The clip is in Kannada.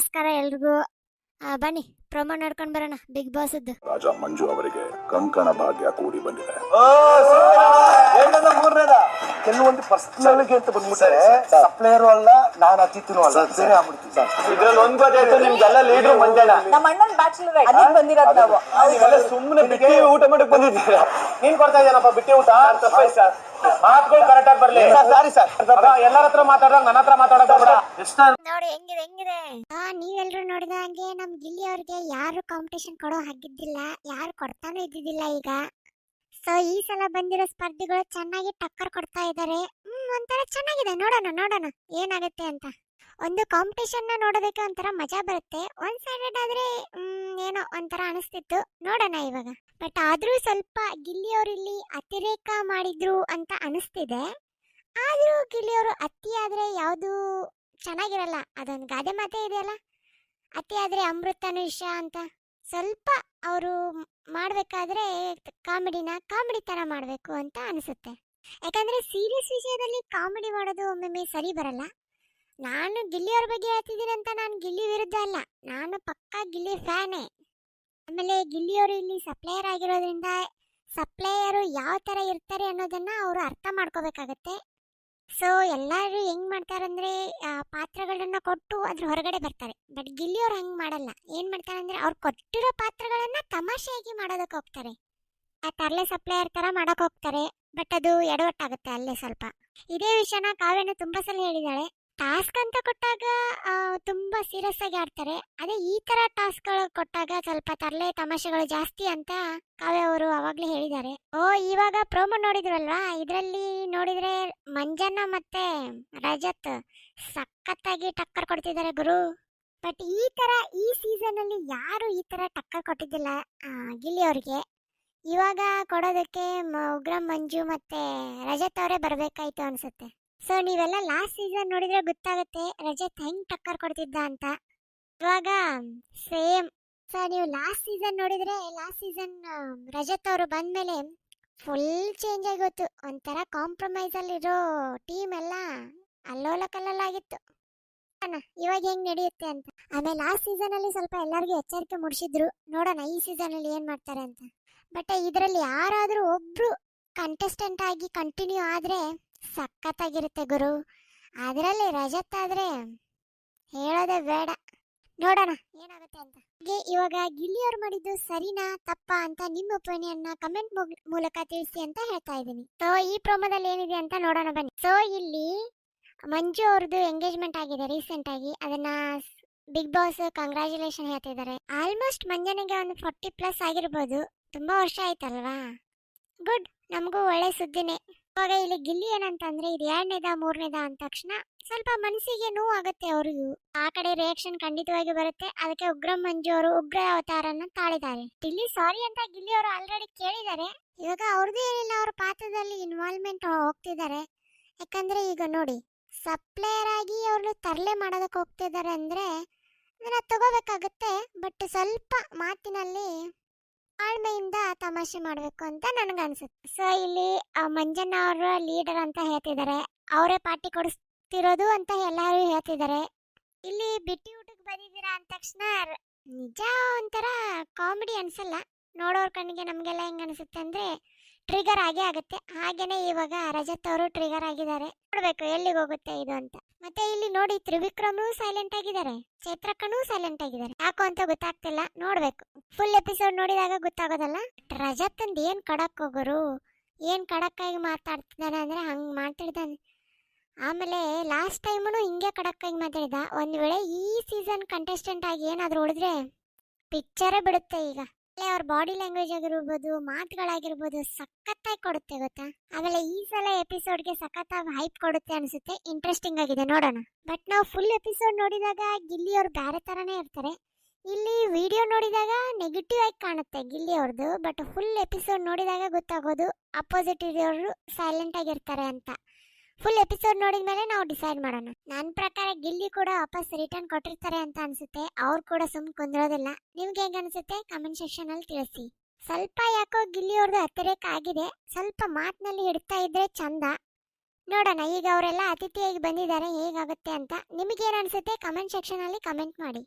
ನಮಸ್ಕಾರ ಎಲ್ರಿಗೂ. ಬನ್ನಿ ಪ್ರೊಮೋ ನೋಡ್ಕೊಂಡ್ ಬರೋಣ ಬಿಗ್ ಬಾಸ್ ರಾಜ ಮಂಜು ಅವರಿಗೆ ಕಂಕಣ ಭಾಗ್ಯ ಕೂಡಿ ಬಂದಿದೆ. ಕೆಲವೊಂದು ಪರ್ಸನಲ್ಗೆ ಅಂತ ಬಂದ್ಬಿಟ್ರೆ ಸಪ್ಲೈಯರು ಅಲ್ಲ ನಾನು ಅತಿಥಿನೂ ಅಲ್ಲ. ಬೇರೆ ಆಗ್ಬಿಡ್ತೀವಿ ಇದ್ರಲ್ಲಿ ಒಂದ್ ಗೊತ್ತಾಯ್ತು ನಿಮ್ಗೆಲ್ಲ ಲೀಡ್ರು ಮಂಜಣ್ಣ ನಮ್ಮ ಅಣ್ಣನ್ ಬ್ಯಾಚುಲರ್ ಅದಕ್ಕೆ ಬಂದಿರೋದು ನಾವು. ಸುಮ್ಮನೆ ಬಿಟ್ಟಿ ಊಟ ಮಾಡಕ್ ಬಂದಿದ್ದೀರಾ? ನೀನ್ ಕೊಡ್ತಾ ಇದ್ದಾನಪ್ಪ ಬಿಟ್ಟಿ ಊಟ? ತಪ್ಪಾಯ್ತು ಸರ್ ಮಾತುಗಳು ಕರೆಕ್ಟ್ ಆಗಿ ಬರ್ಲಿ. ಸಾರಿ ಸರ್ ಎಲ್ಲರ ಹತ್ರ ನನ್ನ ಹತ್ರ ಮಾತಾಡಕ್ ಬೇಡ ಎಷ್ಟ ನೋಡಿ ಹೆಂಗಿದೆ ಹೆಂಗಿದೆ? ಆ ನೀವೆಲ್ಲರೂ ನೋಡಿದ ಹಾಗೆ ನಮ್ ಗಿಲ್ಲಿ ಅವ್ರಿಗೆ ಯಾರು ಕಾಂಪಿಟೇಷನ್ ಕೊಡೋ ಹಾಗಿದ್ದಿಲ್ಲ. ಯಾರು ಕೊಡ್ತಾನೂ ಇದ್ದಿದ್ದಿಲ್ಲ ಈಗ. ಸೊ ಈ ಸಲ ಬಂದಿರೋ ಸ್ಪರ್ಧಿಗಳು ಚೆನ್ನಾಗಿ ಟಕ್ಕರ್ ಕೊಡ್ತಾ ಇದ್ದಾರೆ ಹ್ಮ್ ಒಂಥರ ಚೆನ್ನಾಗಿದೆ. ನೋಡೋಣ ನೋಡೋಣ. ಏನಾಗುತ್ತೆ ಅಂತ. ಒಂದು ಕಾಂಪಿಟೇಷನ್ನ ನೋಡೋದಕ್ಕೆ ಒಂಥರ ಮಜಾ ಬರುತ್ತೆ. ಒನ್ ಸೈಡೆಡ್ ಆದ್ರೆ ಹ್ಮ್ ಏನೋ ಒಂಥರ ಅನಿಸ್ತಿತ್ತು. ನೋಡೋಣ ಇವಾಗ. ಬಟ್ ಆದರೂ ಸ್ವಲ್ಪ ಗಿಲ್ಲಿಯವರಿಲ್ಲಿ ಅತಿರೇಕ ಮಾಡಿದ್ರು ಅಂತ ಅನಿಸ್ತಿದೆ. ಆದರೂ ಗಿಲ್ಲಿಯವರು ಅತ್ತಿ ಅತಿ ಆದ್ರೆ ಯಾವುದು ಚೆನ್ನಾಗಿರಲ್ಲ. ಅದೊಂದು ಗಾದೆ ಮಾತೇ ಇದೆಯಲ್ಲ? ಅತಿ ಆದರೆ ಅಮೃತನು ವಿಷ ಅಂತ. ಸ್ವಲ್ಪ ಅವರು ಮಾಡಬೇಕಾದ್ರೆ ಕಾಮಿಡಿನ ಕಾಮಿಡಿ ತರ ಮಾಡಬೇಕು ಅಂತ ಅನಿಸುತ್ತೆ. ಯಾಕಂದ್ರೆ ಸೀರಿಯಸ್ ವಿಷಯದಲ್ಲಿ ಕಾಮಿಡಿ ಮಾಡೋದು ಒಮ್ಮೊಮ್ಮೆ ಸರಿ ಬರಲ್ಲ. ನಾನು ಗಿಲ್ಲಿಯವ್ರ ಬಗ್ಗೆ ಹೇಳ್ತಿದ್ದೀನಿ ಅಂತ ನಾನು ಗಿಲ್ಲಿ ವಿರುದ್ಧ ಅಲ್ಲ. ನಾನು ಪಕ್ಕಾ ಗಿಲ್ಲಿ ಫ್ಯಾನೇ. ಆಮೇಲೆ ಗಿಲ್ಲಿಯವರು ಇಲ್ಲಿ ಸಪ್ಲೈಯರ್ ಆಗಿರೋದ್ರಿಂದ ಸಪ್ಲೈಯರು ಯಾವ ಥರ ಇರ್ತಾರೆ ಅನ್ನೋದನ್ನು ಅವರು ಅರ್ಥ ಮಾಡ್ಕೋಬೇಕಾಗತ್ತೆ. ಸೊ ಎಲ್ಲರೂ ಹೆಂಗೆ ಮಾಡ್ತಾರೆ ಅಂದರೆ ಪಾತ್ರಗಳನ್ನ ಕೊಟ್ಟು ಅದ್ರ ಹೊರಗಡೆ ಬರ್ತಾರೆ. ಬಟ್ ಗಿಲ್ಲಿಯವ್ರು ಹಂಗ್ ಮಾಡಲ್ಲ. ಏನು ಮಾಡ್ತಾರೆ ಅಂದರೆ ಅವ್ರು ಕೊಟ್ಟಿರೋ ಪಾತ್ರಗಳನ್ನ ತಮಾಷೆಯಾಗಿ ಮಾಡೋದಕ್ಕೆ ಹೋಗ್ತಾರೆ. ಆ ತರಲೆ ಸಪ್ಲೈಯರ್ ಥರ ಮಾಡಕ್ ಹೋಗ್ತಾರೆ. ಬಟ್ ಅದು ಎಡವಟ್ಟಾಗುತ್ತೆ ಅಲ್ಲೇ ಸ್ವಲ್ಪ. ಇದೇ ವಿಷಯನ ಕಾವ್ಯನ ತುಂಬ ಸಲ ಹೇಳಿದಾಳೆ ಟಾಸ್ಕ್ ಅಂತ ಕೊಟ್ಟಾಗ ತುಂಬಾ ಸೀರಿಯಸ್ ಆಗಿ ಆಡ್ತಾರೆ. ಅದೇ ಈ ತರ ಟಾಸ್ಕ್ಗಳು ಕೊಟ್ಟಾಗ ಸ್ವಲ್ಪ ತರಲೆ ತಮಾಷೆಗಳು ಜಾಸ್ತಿ ಅಂತ ಕಾವ್ಯ ಅವರು ಅವಾಗ್ಲೇ ಹೇಳಿದ್ದಾರೆ. ಓ, ಇವಾಗ ಪ್ರೋಮೋ ನೋಡಿದ್ರಲ್ವಾ? ಇದರಲ್ಲಿ ನೋಡಿದ್ರೆ ಮಂಜಣ್ಣ ಮತ್ತೆ ರಜತ್ ಸಖತ್ತಾಗಿ ಟಕ್ಕರ್ ಕೊಡ್ತಿದ್ದಾರೆ ಗುರು. ಬಟ್ ಈ ತರ ಈ ಸೀಸನ್ ಅಲ್ಲಿ ಯಾರು ಈ ತರ ಟಕ್ಕರ್ ಕೊಟ್ಟಿದ್ದಿಲ್ಲ ಗಿಲ್ಲಿ ಅವ್ರಿಗೆ. ಇವಾಗ ಕೊಡೋದಕ್ಕೆ ಉಗ್ರಂ, ಮಂಜು ಮತ್ತೆ ರಜತ್ ಅವರೇ ಬರ್ಬೇಕಾಯ್ತು ಅನ್ಸುತ್ತೆ. ಸೊ ನೀವೆಲ್ಲ ಲಾಸ್ಟ್ ಸೀಸನ್ ನೋಡಿದ್ರೆ ಗೊತ್ತಾಗುತ್ತೆ ರಜತ್ ಹೆಂಗ್ ಟಕ್ಕರ್ ಕೊಡ್ತಿದ್ದ ಅಂತ. ಇವಾಗ ಸೇಮ್ ಸೊ ನೀವು ಲಾಸ್ಟ್ ಸೀಸನ್ ನೋಡಿದ್ರೆ ಲಾಸ್ಟ್ ಸೀಸನ್ ರಜತ್ ಅವರು ಬಂದ್ಮೇಲೆ ಫುಲ್ ಚೇಂಜ್ ಆಗಿತ್ತು. ಒಂಥರ ಕಾಂಪ್ರಮೈಸ್ ಅಲ್ಲಿರೋ ಟೀಮ್ ಎಲ್ಲ ಅಲ್ಲೋಲ ಕಲ್ಲಲ್ಲಾಗಿತ್ತು ಇವಾಗ ಹೆಂಗ್ ನಡೆಯುತ್ತೆ ಅಂತ. ಆಮೇಲೆ ಲಾಸ್ಟ್ ಸೀಸನ್ ಅಲ್ಲಿ ಸ್ವಲ್ಪ ಎಲ್ಲರಿಗೂ ಎಚ್ಚರಿಕೆ ಮುಡಿಸಿದ್ರು. ನೋಡೋಣ ಈ ಸೀಸನ್ ಅಲ್ಲಿ ಏನ್ ಮಾಡ್ತಾರೆ ಅಂತ. ಬಟ್ ಇದರಲ್ಲಿ ಯಾರಾದರೂ ಒಬ್ರು ಕಂಟೆಸ್ಟೆಂಟ್ ಆಗಿ ಕಂಟಿನ್ಯೂ ಆದ್ರೆ ಸಖತ್ತಾಗಿರುತ್ತೆ ಗುರು. ಅದರಲ್ಲಿ ರಜತ್ ಆದ್ರೆ ಹೇಳೋದೇ ಬೇಡ. ನೋಡೋಣ, ಏನಾಗುತ್ತೆ ಅಂತ. ಹಾಗೆ ಇವಾಗ ಗಿಲ್ಲಿಯವ್ರು ಮಾಡಿದ್ದು ಸರಿನಾ ತಪ್ಪಾ ಅಂತ ನಿಮ್ಮ ಒಪಿನಿಯನ್ ಕಮೆಂಟ್ ಮೂಲಕ ತಿಳಿಸಿ ಅಂತ ಹೇಳ್ತಾ ಇದ್ದೀನಿ. ಸೊ ಈ ಪ್ರೋಮೋದಲ್ಲಿ ಏನಿದೆ ಅಂತ ನೋಡೋಣ ಬನ್ನಿ. ಸೊ ಇಲ್ಲಿ ಮಂಜು ಅವ್ರದ್ದು ಎಂಗೇಜ್ಮೆಂಟ್ ಆಗಿದೆ ರೀಸೆಂಟ್ ಆಗಿ. ಅದನ್ನ ಬಿಗ್ ಬಾಸ್ ಕಂಗ್ರ್ಯಾಚುಲೇಷನ್ ಹೇಳ್ತಿದ್ದಾರೆ. ಆಲ್ಮೋಸ್ಟ್ ಮಂಜನಿಗೆ ಒಂದು ಫಾರ್ಟಿ ಪ್ಲಸ್ ಆಗಿರ್ಬೋದು. ತುಂಬಾ ವರ್ಷ ಆಯ್ತಲ್ವಾ? ಗುಡ್ ನಮಗೂ ಒಳ್ಳೆ ಸುದ್ದಿನೇ. ಇವಾಗ ಇಲ್ಲಿ ಗಿಲ್ಲಿ ಏನಂತಂದ್ರೆ ಇದು ಎರಡನೇದ, ಮೂರನೇದ ಅಂದ ತಕ್ಷಣ ಸ್ವಲ್ಪ ಮನಸ್ಸಿಗೆ ನೋವು ಆಗುತ್ತೆ ಅವ್ರಿಗೂ. ಆ ಕಡೆ ರಿಯಾಕ್ಷನ್ ಖಂಡಿತವಾಗಿ ಬರುತ್ತೆ. ಅದಕ್ಕೆ ಉಗ್ರ ಮಂಜು ಅವರು ಉಗ್ರ ಅವತಾರನ ತಾಳಿದ್ದಾರೆ. ಇಲ್ಲಿ ಸಾರಿ ಅಂತ ಗಿಲ್ಲಿ ಅವರು ಆಲ್ರೆಡಿ ಕೇಳಿದ್ದಾರೆ. ಇವಾಗ ಅವ್ರದ್ದು ಏನಿಲ್ಲ, ಅವ್ರ ಪಾತ್ರದಲ್ಲಿ ಇನ್ವಾಲ್ವ್ಮೆಂಟ್ ಹೋಗ್ತಿದ್ದಾರೆ. ಯಾಕಂದ್ರೆ ಈಗ ನೋಡಿ ಸಪ್ಲೈಯರ್ ಆಗಿ ಅವ್ರನ್ನ ತರಲೆ ಮಾಡೋದಕ್ಕೆ ಹೋಗ್ತಿದ್ದಾರೆ ಅಂದ್ರೆ ಅದನ್ನ ತಗೋಬೇಕಾಗುತ್ತೆ. ಬಟ್ ಸ್ವಲ್ಪ ಮಾತಿನಲ್ಲಿ ತಾಳ್ಮೆಯಿಂದ ತಮಾಷೆ ಮಾಡಬೇಕು ಅಂತ ನನಗೆ ಅನ್ಸುತ್ತೆ. ಸೊ ಇಲ್ಲಿ ಮಂಜಣ್ಣ ಅವರ ಲೀಡರ್ ಅಂತ ಹೇಳ್ತಿದ್ದಾರೆ ಅವರೇ ಪಾರ್ಟಿ ಕೊಡಿಸ್ತಿರೋದು ಅಂತ ಎಲ್ಲರೂ ಹೇಳ್ತಿದ್ದಾರೆ ಇಲ್ಲಿ ಬಿಟ್ಟಿ ಊಟಕ್ಕೆ ಬಂದಿದ್ದೀರಾ ಅಂದ ತಕ್ಷಣ ನಿಜ ಒಂಥರ ಕಾಮಿಡಿ ಅನ್ಸಲ್ಲ. ನೋಡೋರ್ ಕಣ್ಣಿಗೆ ನಮಗೆಲ್ಲ ಹೆಂಗ್ ಅನಿಸುತ್ತೆ ಅಂದ್ರೆ ಟ್ರಿಗರ್ ಆಗೇ ಆಗುತ್ತೆ. ಹಾಗೇನೆ ಇವಾಗ ರಜತ್ ಅವರು ಟ್ರಿಗರ್ ಆಗಿದ್ದಾರೆ. ನೋಡ್ಬೇಕು ಎಲ್ಲಿಗೆ ಹೋಗುತ್ತೆ ಇದು ಅಂತ. ಮತ್ತೆ ಇಲ್ಲಿ ನೋಡಿ ತ್ರಿವಿಕ್ರಮು ಸೈಲೆಂಟ್ ಆಗಿದ್ದಾರೆ. ಚೈತ್ರಕ್ಕನೂ ಸೈಲೆಂಟ್ ಆಗಿದ್ದಾರೆ. ಯಾಕೋ ಅಂತ ಗೊತ್ತಾಗ್ತಿಲ್ಲ. ನೋಡ್ಬೇಕು. ಫುಲ್ ಎಪಿಸೋಡ್ ನೋಡಿದಾಗ ಗೊತ್ತಾಗೋದಲ್ಲ? ರಜತ್ ಅಂದ್ ಏನ್ ಕಡಕ್ ಹೋಗೋರು? ಏನ್ ಕಡಕ್ಕಾಗಿ ಮಾತಾಡ್ತಿದ್ದಾನೆ ಅಂದ್ರೆ ಹಂಗ್ ಮಾತಾಡಿದಾನೆ ಆಮೇಲೆ ಲಾಸ್ಟ್ ಟೈಮೂ ಹಿಂಗೆ ಕಡಕ್ಕಾಗಿ ಮಾತಾಡಿದ. ಒಂದ್ ವೇಳೆ ಈ ಸೀಸನ್ ಕಂಟೆಸ್ಟೆಂಟ್ ಆಗಿ ಏನಾದ್ರು ಉಳಿದ್ರೆ ಪಿಕ್ಚರೇ ಬಿಡುತ್ತೆ ಈಗ. ಆಮೇಲೆ ಅವ್ರ ಬಾಡಿ ಲ್ಯಾಂಗ್ವೇಜ್ ಆಗಿರ್ಬೋದು, ಮಾತುಗಳಾಗಿರ್ಬೋದು ಸಖತ್ತಾಗಿ ಕೊಡುತ್ತೆ ಗೊತ್ತಾ? ಆಮೇಲೆ ಈ ಸಲ ಎಪಿಸೋಡ್ಗೆ ಸಖತ್ತಾಗಿ ಹೈಪ್ ಕೊಡುತ್ತೆ ಅನಿಸುತ್ತೆ ಇಂಟ್ರೆಸ್ಟಿಂಗ್ ಆಗಿದೆ ನೋಡೋಣ. ಬಟ್ ನಾವು ಫುಲ್ ಎಪಿಸೋಡ್ ನೋಡಿದಾಗ ಗಿಲ್ಲಿ ಅವ್ರು ಬೇರೆ ಥರನೇ ಇರ್ತಾರೆ. ಇಲ್ಲಿ ವಿಡಿಯೋ ನೋಡಿದಾಗ ನೆಗೆಟಿವ್ ಆಗಿ ಕಾಣುತ್ತೆ ಗಿಲ್ಲಿ ಅವ್ರದ್ದು ಬಟ್ ಫುಲ್ ಎಪಿಸೋಡ್ ನೋಡಿದಾಗ ಗೊತ್ತಾಗೋದು ಅಪೋಸಿಟ್ ಇರೋರು ಸೈಲೆಂಟ್ ಆಗಿರ್ತಾರೆ ಅಂತ. ಫುಲ್ ಎಪಿಸೋಡ್ ನೋಡಿದ ಮೇಲೆ ನಾವು ಡಿಸೈಡ್ ಮಾಡೋಣ. ನನ್ನ ಪ್ರಕಾರ ಗಿಲ್ಲಿ ಕೂಡ ವಾಪಸ್ ರಿಟರ್ನ್ ಕೊಟ್ಟಿರ್ತಾರೆ ಅಂತ ಅನ್ಸುತ್ತೆ. ಅವ್ರು ಕೂಡ ಸುಮ್ ಕುಂದ್ರೋದಿಲ್ಲ. ನಿಮ್ಗೆ ಹೆಂಗ ಅನ್ಸುತ್ತೆ? ಕಮೆಂಟ್ ಸೆಕ್ಷನ್ ಅಲ್ಲಿ ತಿಳಿಸಿ. ಸ್ವಲ್ಪ ಯಾಕೋ ಗಿಲ್ಲಿ ಅವ್ರದ್ದು ಅತಿರೇಕ ಆಗಿದೆ. ಸ್ವಲ್ಪ ಮಾತಿನಲ್ಲಿ ಹಿಡ್ತಾ ಇದ್ರೆ ಚಂದ. ನೋಡೋಣ, ಈಗ ಅವರೆಲ್ಲ ಅತಿಥಿಯಾಗಿ ಬಂದಿದ್ದಾರೆ, ಹೇಗಾಗುತ್ತೆ ಅಂತ. ನಿಮಗೇನು ಅನ್ಸುತ್ತೆ? ಕಮೆಂಟ್ ಸೆಕ್ಷನ್ ಅಲ್ಲಿ ಕಮೆಂಟ್ ಮಾಡಿ.